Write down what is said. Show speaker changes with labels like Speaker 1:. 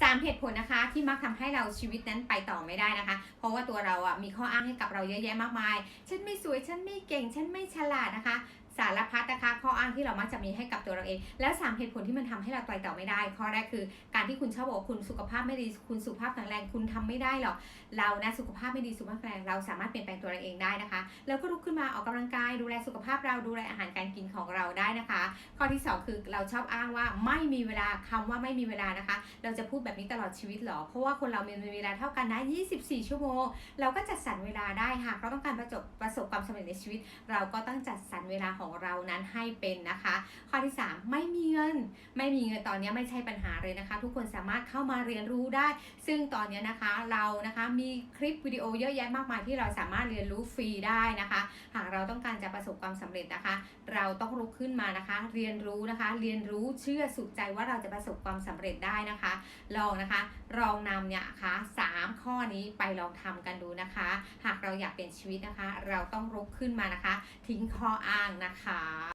Speaker 1: สามเหตุผลนะคะที่มักทำให้เราชีวิตนั้นไปต่อไม่ได้นะคะ เพราะว่าตัวเราอะมีข้ออ้างให้กับเราเยอะแยะมากมาย ฉันไม่สวย ฉันไม่เก่ง ฉันไม่ฉลาดนะคะ สารพัดนะคะข้ออ้างที่เรามักจะมีให้กับตัวเราเอง แล้วสามเหตุผลที่มันทำให้เราไปต่อไม่ได้ ข้อแรกคือ การที่คุณชอบบอกคุณสุขภาพไม่ดีคุณสุขภาพแข็งแรงคุณทำไม่ได้หรอกเรานะสุขภาพไม่ดีสุขภาพแข็งแรงเราสามารถเปลี่ยนแปลงตัวเราเองได้นะคะ แล้วก็ลุกขึ้นมาออกกำลังกายดูแลสุขภาพเราดูแลอาหารการกินของเราได้นะคะ ข้อที่สองคือเราชอบอ้างว่าไม่มีเวลาคำว่าไม่มีเวลานะคะ เราจะพูดแบบนี้ตลอดชีวิตหรอเพราะว่าคนเรามีเวลาเท่ากันนะ 24 ชั่วโมง เราก็จัดสรรเวลาได้หากเราต้องการประสบประสบความสำเร็จในชีวิต เราก็ต้องจัดสรรเวลาของเรานั้นให้เป็นนะคะ ข้อที่ 3 ไม่มีเงิน ไม่มีเงินตอนนี้ไม่ใช่ปัญหาเลยนะคะ ทุกคนสามารถเข้ามาเรียนรู้ได้ ซึ่งตอนนี้นะคะเรานะคะมีคลิปวิดีโอเยอะแยะมากมายที่เราสามารถเรียนรู้ฟรีได้นะคะ หากเราต้องการจะประสบความสำเร็จนะคะ เราต้องลุกขึ้นมานะคะ เรียนรู้นะคะ เรียนรู้เชื่อสุดใจว่าเราจะประสบความสำเร็จได้นะคะ ลองนะคะลองนำเนี่ยค่ะสาม ข้อนี้ไปลองทำกันดูนะคะ หากเราอยากเปลี่ยนชีวิตนะคะ เราต้องลุกขึ้นมานะคะ ทิ้งข้ออ้างนะคะ